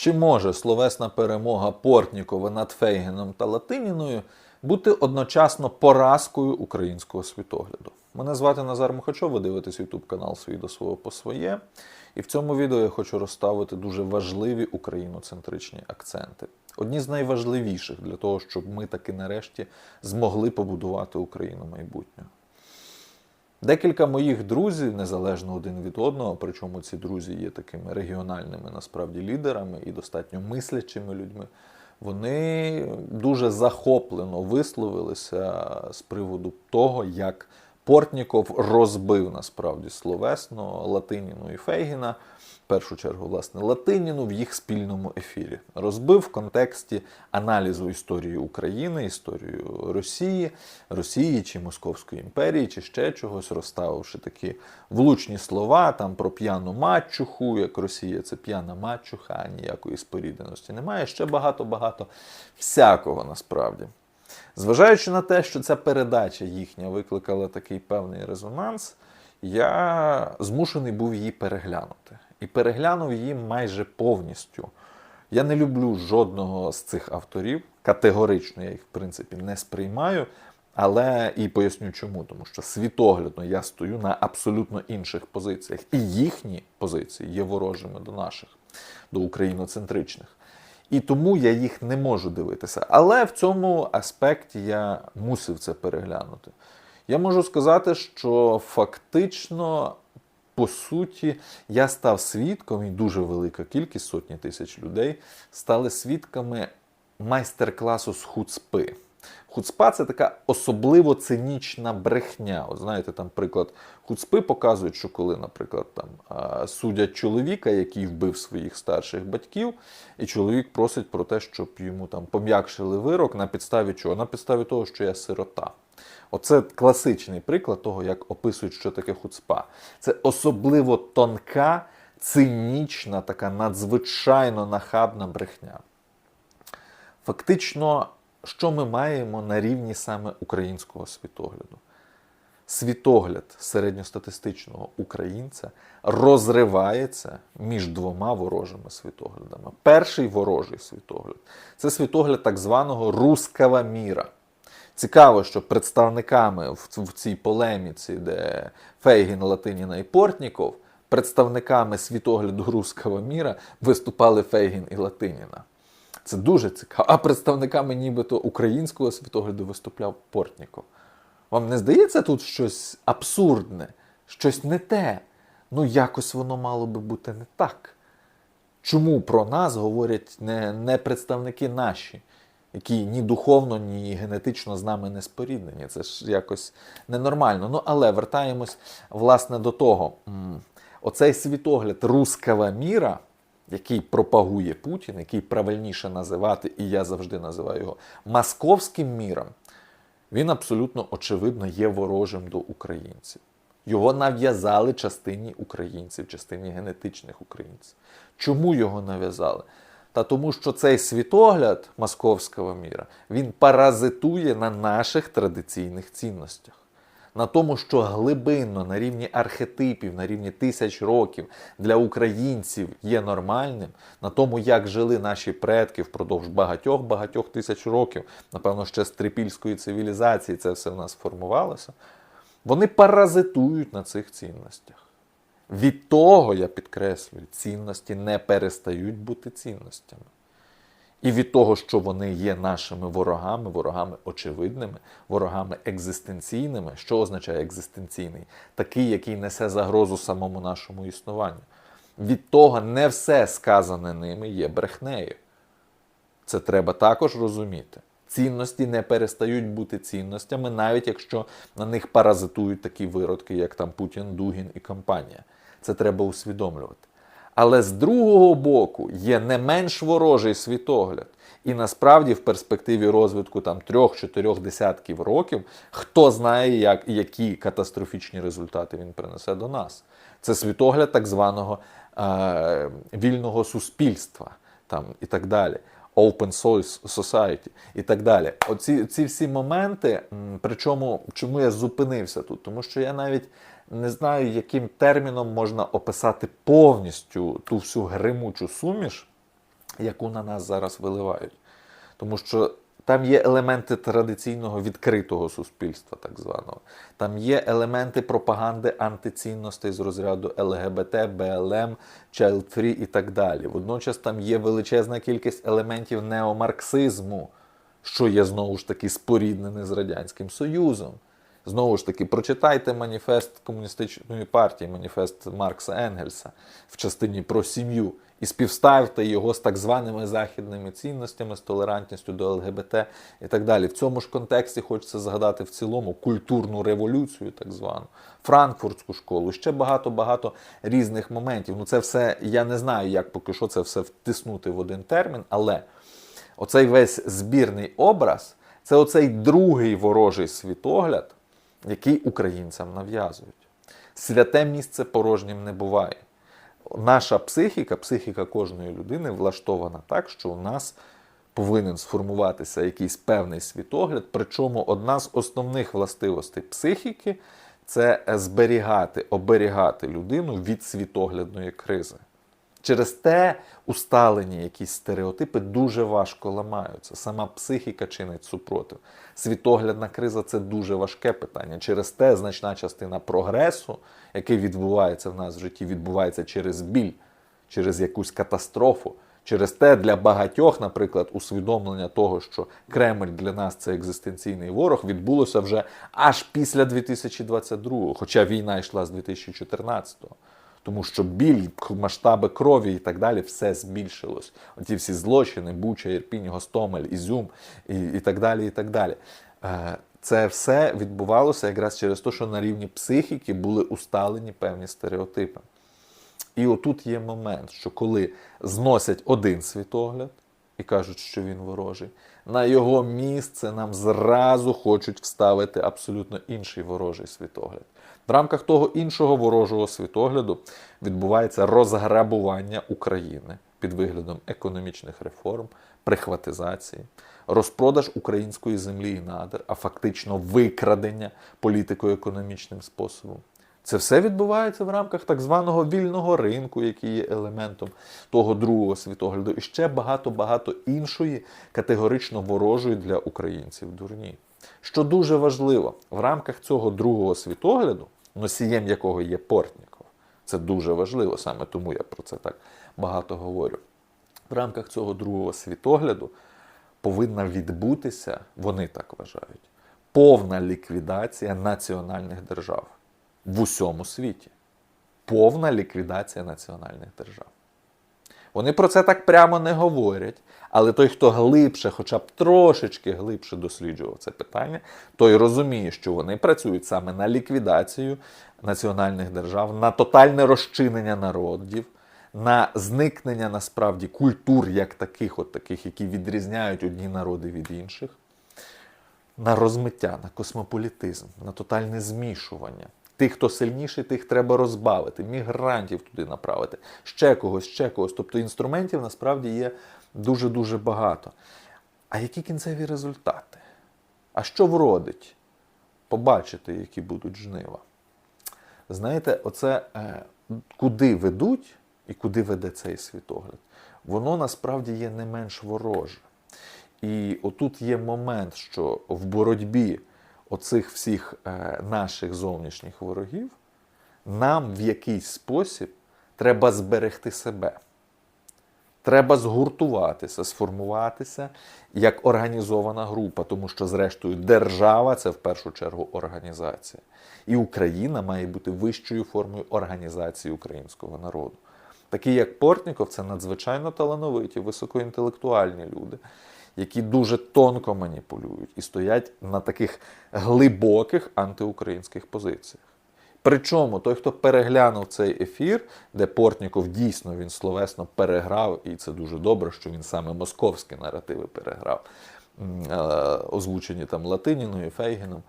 Чи може словесна перемога Портнікова над Фейгеном та Латиніною бути одночасно поразкою українського світогляду? Мене звати Назар Мухачов, ви дивитесь YouTube канал «Свій до свого по своє. І в цьому відео я хочу розставити дуже важливі україноцентричні акценти. Одні з найважливіших для того, щоб ми таки нарешті змогли побудувати Україну майбутнього. Декілька моїх друзів, незалежно один від одного, причому ці друзі є такими регіональними насправді лідерами і достатньо мислячими людьми. Вони дуже захоплено висловилися з приводу того, як Портніков розбив насправді словесно Латиніну і Фейгіна, першу чергу, власне, Латиніну в їх спільному ефірі. Розбив в контексті аналізу історії України, історію Росії, Росії чи Московської імперії, чи ще чогось, розставивши такі влучні слова там про п'яну мачуху, як Росія це п'яна мачуха, ніякої спорідненості немає. Ще багато-багато всякого насправді. Зважаючи на те, що ця передача їхня викликала такий певний резонанс, я змушений був її переглянути. І переглянув її майже повністю. Я не люблю жодного з цих авторів. Категорично я їх, в принципі, не сприймаю. Але і поясню чому, тому що світоглядно я стою на абсолютно інших позиціях. І їхні позиції є ворожими до наших, до україноцентричних. І тому я їх не можу дивитися. Але в цьому аспекті я мусив це переглянути. Я можу сказати, що фактично, по суті, я став свідком, і дуже велика кількість сотні тисяч людей стали свідками майстер-класу з хуцпи. Хуцпа це така особливо цинічна брехня. От знаєте, там приклад хуцпи показують, що коли, наприклад, там судять чоловіка, який вбив своїх старших батьків, і чоловік просить про те, щоб йому там пом'якшили вирок на підставі чого? На підставі того, що я сирота. Оце класичний приклад того, як описують, що таке хуцпа. Це особливо тонка, цинічна, така надзвичайно нахабна брехня. Фактично, що ми маємо на рівні саме українського світогляду? Світогляд середньостатистичного українця розривається між двома ворожими світоглядами. Перший ворожий світогляд це світогляд так званого рускава міра. Цікаво, що представниками в цій полеміці, де Фейгін, Латиніна і Портніков, представниками світогляду руского міра виступали Фейгін і Латиніна. Це дуже цікаво. А представниками нібито українського світогляду виступляв Портніков. Вам не здається тут щось абсурдне, щось не те? Ну, якось воно мало би бути не так. Чому про нас говорять не, не представники наші, які ні духовно, ні генетично з нами не споріднені? Це ж якось ненормально. Ну, але вертаємось власне до того. Оцей світогляд руского міра який пропагує Путін, який правильніше називати, і я завжди називаю його московським міром, він абсолютно очевидно є ворожим до українців. Його нав'язали частині українців, частині генетичних українців. Чому його нав'язали? Та тому, що цей світогляд московського міра він паразитує на наших традиційних цінностях на тому, що глибинно на рівні архетипів, на рівні тисяч років для українців є нормальним, на тому, як жили наші предки впродовж багатьох-багатьох тисяч років, напевно, ще з трипільської цивілізації це все в нас формувалося, вони паразитують на цих цінностях. Від того, я підкреслюю, цінності не перестають бути цінностями. І від того, що вони є нашими ворогами, ворогами очевидними, ворогами екзистенційними, що означає екзистенційний? Такий, який несе загрозу самому нашому існуванню. Від того не все сказане ними є брехнею. Це треба також розуміти. Цінності не перестають бути цінностями, навіть якщо на них паразитують такі виродки, як там Путін, Дугін і компанія. Це треба усвідомлювати. Але з другого боку є не менш ворожий світогляд. І насправді в перспективі розвитку там трьох-чотирьох десятків років хто знає, як, які катастрофічні результати він принесе до нас. Це світогляд так званого е, вільного суспільства там, і так далі. Open source society і так далі. Оці ці всі моменти, причому чому я зупинився тут? Тому що я навіть не знаю, яким терміном можна описати повністю ту всю гримучу суміш, яку на нас зараз виливають. Тому що там є елементи традиційного відкритого суспільства, так званого. Там є елементи пропаганди антицінностей з розряду ЛГБТ, БЛМ, Child Free і так далі. Водночас там є величезна кількість елементів неомарксизму, що є знову ж таки споріднене з Радянським Союзом. Знову ж таки, прочитайте маніфест комуністичної партії, маніфест Маркса Енгельса в частині про сім'ю і співставте його з так званими західними цінностями, з толерантністю до ЛГБТ і так далі. В цьому ж контексті хочеться згадати в цілому культурну революцію, так звану, Франкфуртську школу, ще багато-багато різних моментів. Ну, це все я не знаю, як поки що це все втиснути в один термін, але оцей весь збірний образ це оцей другий ворожий світогляд, який українцям нав'язують. Святе місце порожнім не буває. Наша психіка, психіка кожної людини влаштована так, що у нас повинен сформуватися якийсь певний світогляд. Причому одна з основних властивостей психіки це зберігати, оберігати людину від світоглядної кризи. Через те усталені якісь стереотипи дуже важко ламаються. Сама психіка чинить супротив. Світоглядна криза це дуже важке питання. Через те значна частина прогресу, який відбувається в нас в житті, відбувається через біль, через якусь катастрофу. Через те для багатьох, наприклад, усвідомлення того, що Кремль для нас це екзистенційний ворог, відбулося вже аж після 2022-го, хоча війна йшла з 2014-го. Тому що біль, масштаби крові і так далі, все збільшилось. Оті всі злочини, Буча, Ірпінь, Гостомель, Ізюм і, і так далі. і так далі. Е, Це все відбувалося якраз через те, що на рівні психіки були усталені певні стереотипи. І отут є момент, що коли зносять один світогляд і кажуть, що він ворожий, на його місце нам зразу хочуть вставити абсолютно інший ворожий світогляд. В рамках того іншого ворожого світогляду відбувається розграбування України під виглядом економічних реформ, прихватизації, розпродаж української землі і надр, а фактично викрадення політико-економічним способом. Це все відбувається в рамках так званого вільного ринку, який є елементом того другого світогляду, і ще багато-багато іншої категорично ворожої для українців дурні. Що дуже важливо, в рамках цього другого світогляду, носієм якого є Портніков, це дуже важливо, саме тому я про це так багато говорю. В рамках цього другого світогляду повинна відбутися, вони так вважають, повна ліквідація національних держав в усьому світі. Повна ліквідація національних держав. Вони про це так прямо не говорять, але той, хто глибше, хоча б трошечки глибше досліджував це питання, той розуміє, що вони працюють саме на ліквідацію національних держав, на тотальне розчинення народів, на зникнення насправді культур як таких, от таких, які відрізняють одні народи від інших, на розмиття, на космополітизм, на тотальне змішування. Тих, хто сильніший, тих треба розбавити, мігрантів туди направити, ще когось, ще когось. Тобто інструментів насправді є дуже-дуже багато. А які кінцеві результати? А що вродить? Побачити, які будуть жнива. Знаєте, оце е, куди ведуть і куди веде цей світогляд, воно насправді є не менш вороже. І отут є момент, що в боротьбі оцих всіх е, наших зовнішніх ворогів, нам в якийсь спосіб треба зберегти себе. Треба згуртуватися, сформуватися як організована група, тому що, зрештою, держава це в першу чергу організація. І Україна має бути вищою формою організації українського народу. Такі, як Портніков, це надзвичайно талановиті, високоінтелектуальні люди, які дуже тонко маніпулюють і стоять на таких глибоких антиукраїнських позиціях. Причому той, хто переглянув цей ефір, де Портніков дійсно він словесно переграв, і це дуже добре, що він саме московські наративи переграв, е, озвучені там Латиніною, Фейгіном.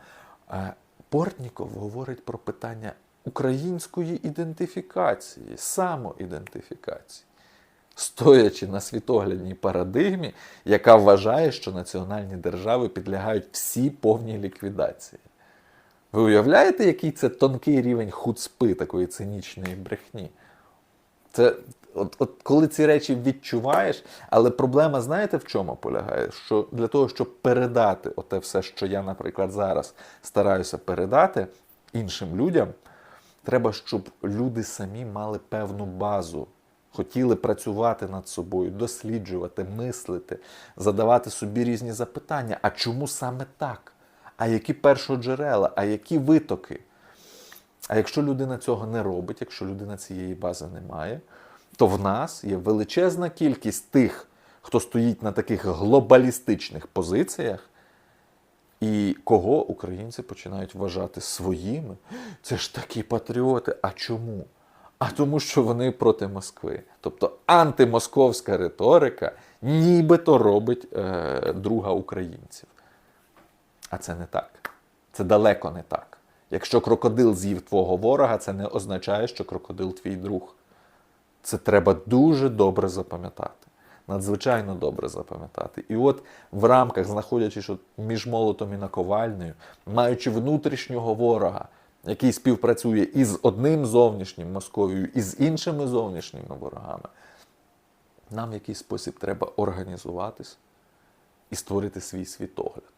Е, Портніков говорить про питання української ідентифікації, самоідентифікації, стоячи на світоглядній парадигмі, яка вважає, що національні держави підлягають всі повній ліквідації. Ви уявляєте, який це тонкий рівень хуцпи, такої цинічної брехні? Це От, от коли ці речі відчуваєш, але проблема, знаєте, в чому полягає? Що для того, щоб передати оте все, що я, наприклад, зараз стараюся передати іншим людям, треба, щоб люди самі мали певну базу, хотіли працювати над собою, досліджувати, мислити, задавати собі різні запитання. А чому саме так? А які першоджерела, а які витоки? А якщо людина цього не робить, якщо людина цієї бази не має, то в нас є величезна кількість тих, хто стоїть на таких глобалістичних позиціях, і кого українці починають вважати своїми. Це ж такі патріоти. А чому? А тому, що вони проти Москви. Тобто антимосковська риторика нібито робить е, друга українців. А це не так. Це далеко не так. Якщо крокодил з'їв твого ворога, це не означає, що крокодил твій друг. Це треба дуже добре запам'ятати. Надзвичайно добре запам'ятати. І от в рамках, знаходячись між молотом і наковальнею, маючи внутрішнього ворога, який співпрацює із одним зовнішнім Московією, і з іншими зовнішніми ворогами, нам в якийсь спосіб треба організуватись і створити свій світогляд.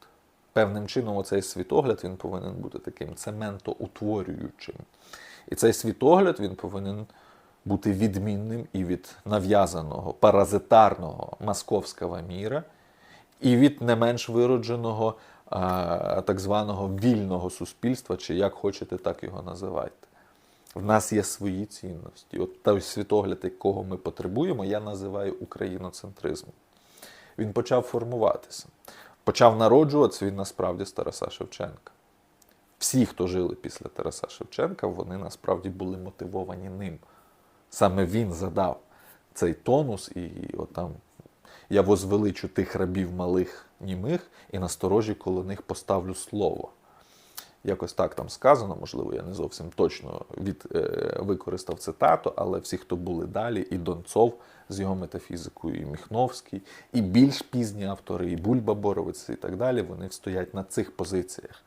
Певним чином, оцей світогляд він повинен бути таким цементоутворюючим. І цей світогляд він повинен бути відмінним і від нав'язаного паразитарного московського міра, і від не менш виродженого так званого вільного суспільства, чи як хочете, так його називайте. В нас є свої цінності. От той світогляд, якого ми потребуємо, я називаю україноцентризмом. Він почав формуватися. Почав народжуватися він насправді з Тараса Шевченка. Всі, хто жили після Тараса Шевченка, вони насправді були мотивовані ним. Саме він задав цей тонус, і отам я возвеличу тих рабів малих німих і насторожі коло них поставлю слово. Якось так там сказано, можливо, я не зовсім точно від, е, використав цитату, але всі, хто були далі, і Донцов з його метафізикою, і Міхновський, і більш пізні автори, і Бульба Боровець, і так далі, вони стоять на цих позиціях.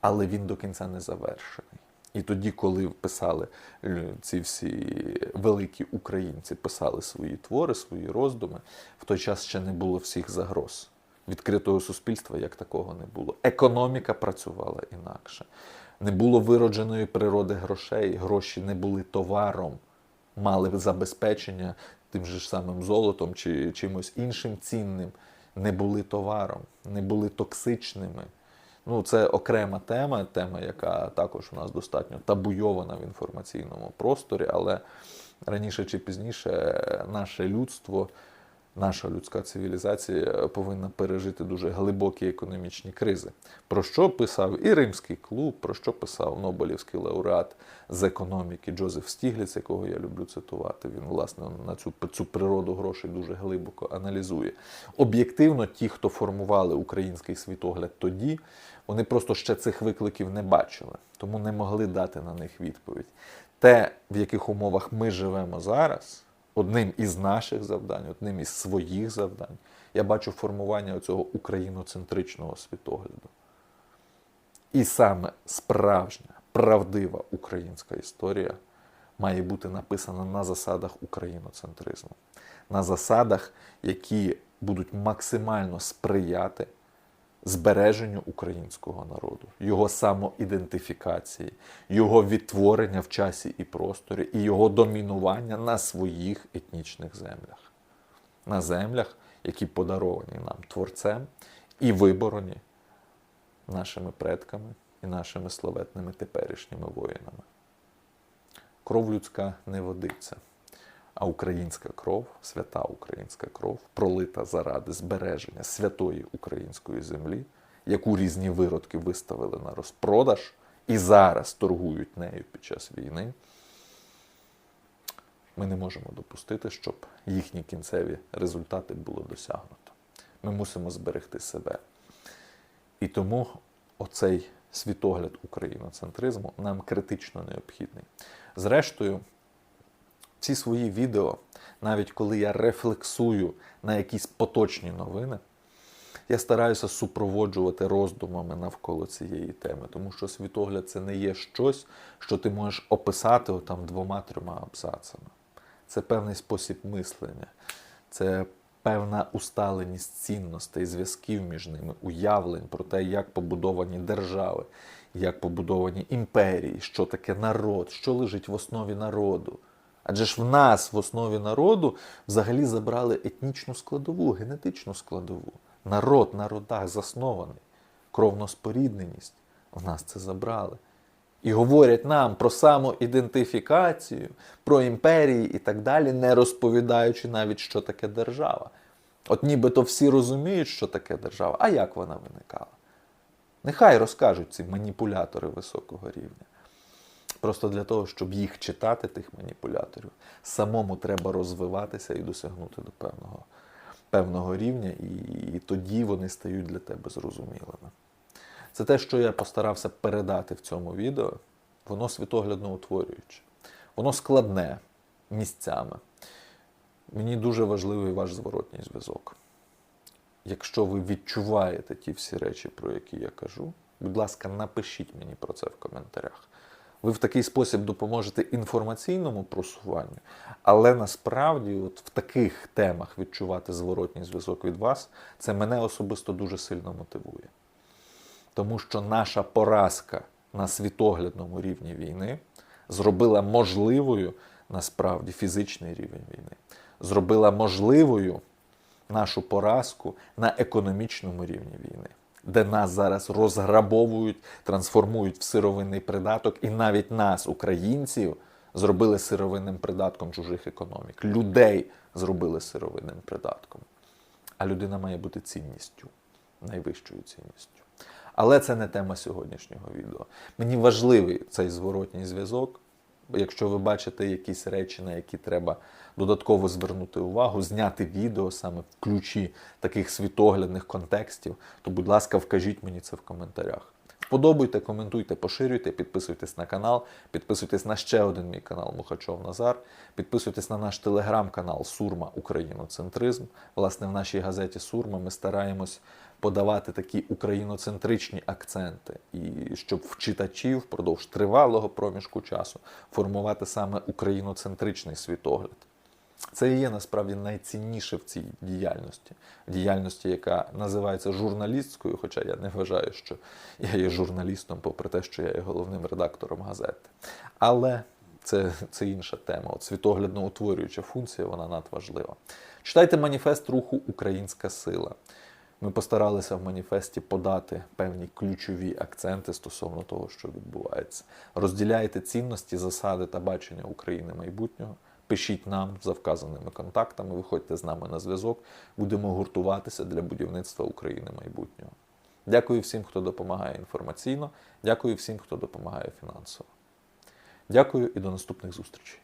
Але він до кінця не завершений. І тоді, коли писали е, ці всі великі українці, писали свої твори, свої роздуми, в той час ще не було всіх загроз. Відкритого суспільства як такого не було. Економіка працювала інакше. Не було виродженої природи грошей, гроші не були товаром, мали забезпечення тим же ж самим золотом чи чимось іншим цінним. Не були товаром, не були токсичними. Ну, це окрема тема, тема, яка також у нас достатньо табуйована в інформаційному просторі, але раніше чи пізніше наше людство, наша людська цивілізація повинна пережити дуже глибокі економічні кризи. Про що писав і Римський клуб, про що писав Нобелівський лауреат з економіки Джозеф Стігліц, якого я люблю цитувати. Він, власне, на цю, цю природу грошей дуже глибоко аналізує. Об'єктивно, ті, хто формували український світогляд тоді, вони просто ще цих викликів не бачили, тому не могли дати на них відповідь. Те, в яких умовах ми живемо зараз, одним із наших завдань, одним із своїх завдань, я бачу формування цього україноцентричного світогляду. І саме справжня, правдива українська історія має бути написана на засадах україноцентризму, на засадах, які будуть максимально сприяти збереженню українського народу, його самоідентифікації, його відтворення в часі і просторі, і його домінування на своїх етнічних землях, на землях, які подаровані нам творцем і виборені нашими предками і нашими славетними теперішніми воїнами. Кров людська не водиться. А українська кров, свята українська кров, пролита заради збереження святої української землі, яку різні виродки виставили на розпродаж і зараз торгують нею під час війни. Ми не можемо допустити, щоб їхні кінцеві результати було досягнуто. Ми мусимо зберегти себе. І тому оцей світогляд україноцентризму нам критично необхідний. Зрештою, ці свої відео, навіть коли я рефлексую на якісь поточні новини, я стараюся супроводжувати роздумами навколо цієї теми, тому що світогляд це не є щось, що ти можеш описати отам двома-трьома абзацами. це певний спосіб мислення, це певна усталеність цінностей, зв'язків між ними, уявлень про те, як побудовані держави, як побудовані імперії, що таке народ, що лежить в основі народу. Адже ж в нас в основі народу взагалі забрали етнічну складову, генетичну складову. Народ на родах заснований, кровноспорідненість. В нас це забрали. І говорять нам про самоідентифікацію, про імперії і так далі, не розповідаючи навіть, що таке держава. От нібито всі розуміють, що таке держава, а як вона виникала? Нехай розкажуть ці маніпулятори високого рівня. Просто для того, щоб їх читати, тих маніпуляторів, самому треба розвиватися і досягнути до певного, певного рівня, і, і тоді вони стають для тебе зрозумілими. Це те, що я постарався передати в цьому відео. Воно світоглядно утворююче. Воно складне місцями. Мені дуже важливий ваш зворотній зв'язок. Якщо ви відчуваєте ті всі речі, про які я кажу, будь ласка, напишіть мені про це в коментарях. Ви в такий спосіб допоможете інформаційному просуванню, але насправді, от в таких темах відчувати зворотній зв'язок від вас, це мене особисто дуже сильно мотивує. Тому що наша поразка на світоглядному рівні війни зробила можливою насправді фізичний рівень війни, зробила можливою нашу поразку на економічному рівні війни, де нас зараз розграбовують, трансформують в сировинний придаток, і навіть нас, українців, зробили сировинним придатком чужих економік. Людей зробили сировинним придатком. А людина має бути цінністю, найвищою цінністю. Але це не тема сьогоднішнього відео. Мені важливий цей зворотній зв'язок. Якщо ви бачите якісь речі, на які треба додатково звернути увагу, зняти відео саме в ключі таких світоглядних контекстів, то, будь ласка, вкажіть мені це в коментарях. Вподобайте, коментуйте, поширюйте, підписуйтесь на канал, підписуйтесь на ще один мій канал Мухачов Назар, підписуйтесь на наш телеграм-канал Сурма Україноцентризм. Власне, в нашій газеті Сурма ми стараємось подавати такі україноцентричні акценти, і щоб в читачів впродовж тривалого проміжку часу формувати саме україноцентричний світогляд. Це і є насправді найцінніше в цій діяльності, діяльності, яка називається журналістською, хоча я не вважаю, що я є журналістом, попри те, що я є головним редактором газети. Але це, це інша тема. От світоглядно утворююча функція, вона надважлива. Читайте маніфест руху Українська сила. Ми постаралися в маніфесті подати певні ключові акценти стосовно того, що відбувається. Розділяйте цінності, засади та бачення України майбутнього. Пишіть нам за вказаними контактами, виходьте з нами на зв'язок. Будемо гуртуватися для будівництва України майбутнього. Дякую всім, хто допомагає інформаційно. Дякую всім, хто допомагає фінансово. Дякую і до наступних зустрічей.